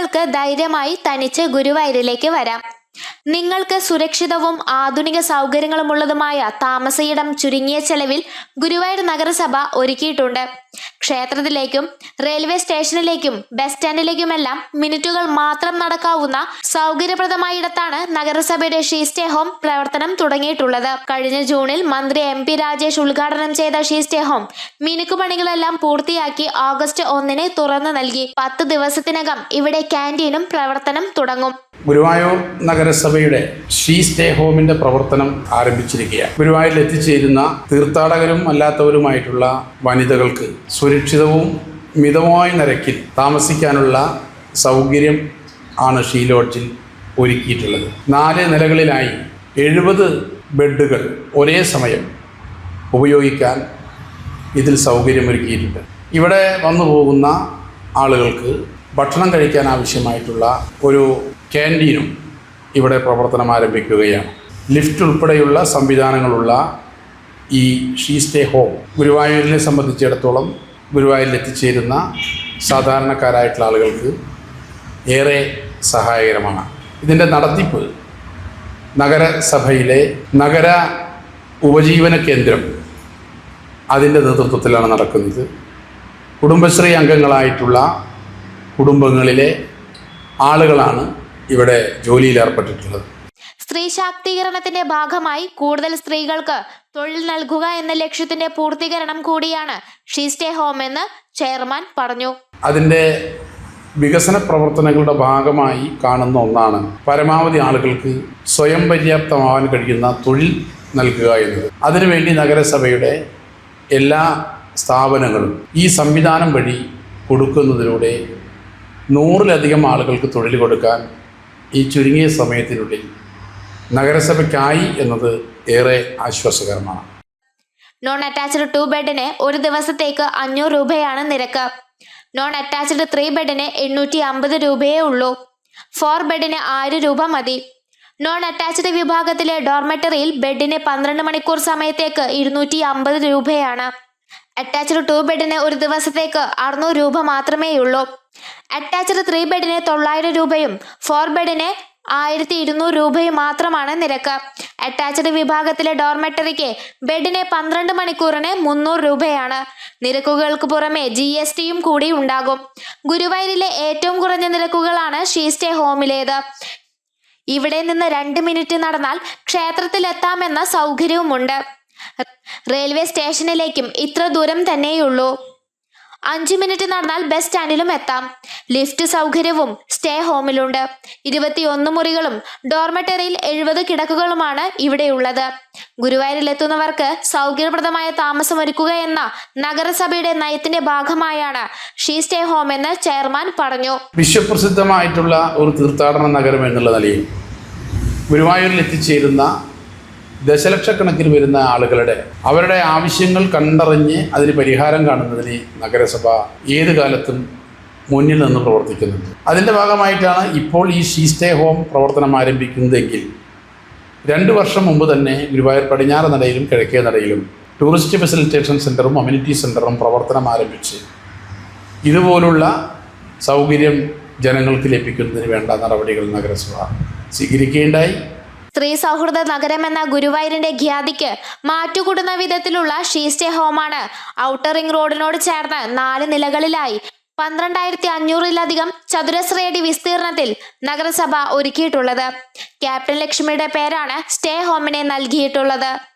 നിങ്ങൾക്ക് ധൈര്യമായി തനിച്ച് ഗുരുവായൂരിലേക്ക് വരാം നിങ്ങൾക്ക് സുരക്ഷിതവും ആധുനിക സൗകര്യങ്ങളുമുള്ളതുമായ താമസയിടം ചുരുങ്ങിയ ചെലവിൽ ഗുരുവായൂർ നഗരസഭ ഒരുക്കിയിട്ടുണ്ട്. ക്ഷേത്രത്തിലേക്കും റെയിൽവേ സ്റ്റേഷനിലേക്കും ബസ് സ്റ്റാൻഡിലേക്കുമെല്ലാം മിനിറ്റുകൾ മാത്രം നടക്കാവുന്ന സൗകര്യപ്രദമായ ഇടത്താണ് നഗരസഭയുടെ ഷീ സ്റ്റേ ഹോം പ്രവർത്തനം തുടങ്ങിയിട്ടുള്ളത്. കഴിഞ്ഞ ജൂണിൽ മന്ത്രി എം പി രാജേഷ് ഉദ്ഘാടനം ചെയ്ത ഷീ സ്റ്റേ ഹോം മിനുക്കുപണികളെല്ലാം പൂർത്തിയാക്കി ഓഗസ്റ്റ് ഒന്നിന് തുറന്നു നൽകി. പത്ത് ദിവസത്തിനകം ഇവിടെ ക്യാന്റീനും പ്രവർത്തനം തുടങ്ങും. ഗുരുവായൂർ നഗരസഭയുടെ ഷീ സ്റ്റേ ഹോമിന്റെ പ്രവർത്തനം ആരംഭിച്ചിരിക്കുകയാണ്. ഗുരുവായൂരിൽ എത്തിച്ചേരുന്ന തീർത്ഥാടകരും അല്ലാത്തവരുമായിട്ടുള്ള വനിതകൾക്ക് സുരക്ഷിതവും മിതമായ നിരക്കിൽ താമസിക്കാനുള്ള സൗകര്യം ആണ് ഷീ ലോഡ്ജിൽ ഒരുക്കിയിട്ടുള്ളത്. നാല് നിലകളിലായി എഴുപത് ബെഡുകൾ ഒരേ സമയം ഉപയോഗിക്കാൻ ഇതിൽ സൗകര്യമൊരുക്കിയിട്ടുണ്ട്. ഇവിടെ വന്നു പോകുന്ന ആളുകൾക്ക് ഭക്ഷണം കഴിക്കാൻ ആവശ്യമായിട്ടുള്ള ഒരു ക്യാന്റീനും ഇവിടെ പ്രവർത്തനം ആരംഭിക്കുകയാണ്. ലിഫ്റ്റ് ഉൾപ്പെടെയുള്ള സംവിധാനങ്ങളുള്ള ഈ ഷീ സ്റ്റേ ഹോം ഗുരുവായൂരിനെ സംബന്ധിച്ചിടത്തോളം ഗുരുവായൂരിൽ എത്തിച്ചേരുന്ന സാധാരണക്കാരായിട്ടുള്ള ആളുകൾക്ക് ഏറെ സഹായകരമാണ്. ഇതിന്റെ നടത്തിപ്പ് നഗരസഭയിലെ നഗര ഉപജീവന കേന്ദ്രം അതിന്റെ നേതൃത്വത്തിലാണ് നടക്കുന്നത്. കുടുംബശ്രീ അംഗങ്ങളായിട്ടുള്ള കുടുംബങ്ങളിലെ ആളുകളാണ് ഇവിടെ ജോലിയിൽ ഏർപ്പെട്ടിട്ടുള്ളത് സ്ത്രീ ശാക്തീകരണത്തിന്റെ ഭാഗമായി കൂടുതൽ സ്ത്രീകൾക്ക് തൊഴിൽ നൽകുക എന്ന ലക്ഷ്യത്തിന്റെ പൂർത്തീകരണം കൂടിയാണ് ഷീ സ്റ്റേ ഹോം എന്ന് ചെയർമാൻ പറഞ്ഞു. അതിന്റെ വികസന പ്രവർത്തനങ്ങളുടെ ഭാഗമായി കാണുന്ന ഒന്നാണ് പരമാവധി ആളുകൾക്ക് സ്വയം പര്യാപ്തമാവാൻ കഴിയുന്ന തൊഴിൽ നൽകുക എന്നത്. അതിനുവേണ്ടി നഗരസഭയുടെ എല്ലാ സ്ഥാപനങ്ങളും ഈ സംവിധാനം വഴി കൊടുക്കുന്നതിലൂടെ നൂറിലധികം ആളുകൾക്ക് തൊഴിൽ കൊടുക്കാൻ ഈ ചുരുങ്ങിയ സമയത്തിനുള്ളിൽ നഗരസഭയ്ക്കായി എന്നത് ഏറെ ആശ്വാസകരമാണ്. നോൺ അറ്റാച്ച്ഡ് ടു ബെഡിന് ഒരു ദിവസത്തേക്ക് അഞ്ഞൂറ് രൂപയാണ് നിരക്ക്. നോൺ അറ്റാച്ച്ഡ് ത്രീ ബെഡിന് എണ്ണൂറ്റി അമ്പത് രൂപയേ ഉള്ളൂ. ഫോർ ബെഡിന് ആയിരം രൂപ മതി. നോൺ അറ്റാച്ച്ഡ് വിഭാഗത്തിലെ ഡോർമെറ്ററിയിൽ ബെഡിന് പന്ത്രണ്ട് മണിക്കൂർ സമയത്തേക്ക് ഇരുന്നൂറ്റി അമ്പത് രൂപയാണ് അറ്റാച്ച്ഡ് ടു ബെഡിന് ഒരു ദിവസത്തേക്ക് അറുന്നൂറ് രൂപ മാത്രമേയുള്ളൂ. അറ്റാച്ച്ഡ് ത്രീ ബെഡിന് തൊള്ളായിരം രൂപയും ഫോർ ബെഡിന് ആയിരത്തി ഇരുന്നൂറ് രൂപയും മാത്രമാണ് നിരക്ക്. അറ്റാച്ച്ഡ് വിഭാഗത്തിലെ ഡോർമെറ്ററിക്ക് ബെഡിന് പന്ത്രണ്ട് മണിക്കൂറിന് മുന്നൂറ് രൂപയാണ്. നിരക്കുകൾക്ക് പുറമെ ജി എസ് ടിയും കൂടി ഉണ്ടാകും. ഗുരുവായൂരിലെ ഏറ്റവും കുറഞ്ഞ നിരക്കുകളാണ് ഷീ സ്റ്റേ ഹോമിലേത് ഇവിടെ നിന്ന് രണ്ട് മിനിറ്റ് നടന്നാൽ ക്ഷേത്രത്തിലെത്താമെന്ന സൗകര്യവുമുണ്ട്. റെയിൽവേ സ്റ്റേഷനിലേക്കും ഇത്ര ദൂരം തന്നെയുള്ളൂ. അഞ്ചു മിനിറ്റ് നടന്നാൽ ബസ് സ്റ്റാൻഡിലും എത്താം. ലിഫ്റ്റ് സൗകര്യവും സ്റ്റേ ഹോമിലുണ്ട് ഇരുപത്തിയൊന്ന് മുറികളും ഡോർമെറ്ററിയിൽ എഴുപത് കിടക്കുകളുമാണ് ഇവിടെയുള്ളത്. ഗുരുവായൂരിലെത്തുന്നവർക്ക് സൗകര്യപ്രദമായ താമസമൊരുക്കുക എന്ന നഗരസഭയുടെ നയത്തിന്റെ ഭാഗമായാണ് ഷീ സ്റ്റേ ഹോം എന്ന് ചെയർമാൻ പറഞ്ഞു. വിശ്വപ്രസിദ്ധമായിട്ടുള്ള ഒരു തീർത്ഥാടന നഗരം എന്നുള്ള നിലയിൽ ഗുരുവായൂരിൽ എത്തിച്ചേരുന്ന ദശലക്ഷക്കണക്കിന് വരുന്ന ആളുകളുടെ അവരുടെ ആവശ്യങ്ങൾ കണ്ടറിഞ്ഞ് അതിന് പരിഹാരം കാണുന്നതിന് നഗരസഭ ഏത് കാലത്തും മുന്നിൽ നിന്ന് പ്രവർത്തിക്കുന്നുണ്ട്. അതിന്റെ ഭാഗമായിട്ടാണ് ഇപ്പോൾ ഈ ഷീ സ്റ്റേ ഹോം പ്രവർത്തനം ആരംഭിക്കുന്നതെങ്കിൽ രണ്ട് വർഷം മുമ്പ് തന്നെ ഗുരുവായൂർ പടിഞ്ഞാറ് നടയിലും കിഴക്കേ നടയിലും ടൂറിസ്റ്റ് ഫെസിലിറ്റേഷൻ സെന്ററും അമ്യൂണിറ്റി സെന്ററും പ്രവർത്തനം ആരംഭിച്ച് ഇതുപോലുള്ള സൗകര്യം ജനങ്ങൾക്ക് ലഭിക്കുന്നതിന് വേണ്ട നടപടികൾ നഗരസഭ സ്വീകരിക്കുകയുണ്ടായി. സ്ത്രീ സൗഹൃദ നഗരം എന്ന ഗുരുവായൂരിന്റെ ഖ്യാതിക്ക് മാറ്റുകൂടുന്ന വിധത്തിലുള്ള ഷീ സ്റ്റേ ഹോമാണ്. ഔട്ടർ റിംഗ് റോഡിനോട് ചേർന്ന് നാല് നിലകളിലായി. പന്ത്രണ്ടായിരത്തി അഞ്ഞൂറിലധികം ചതുരശ്രയടി വിസ്തീർണത്തിൽ നഗരസഭ ഒരുക്കിയിട്ടുള്ളത്. ക്യാപ്റ്റൻ ലക്ഷ്മിയുടെ പേരാണ് സ്റ്റേ ഹോമിനെ നൽകിയിട്ടുള്ളത്.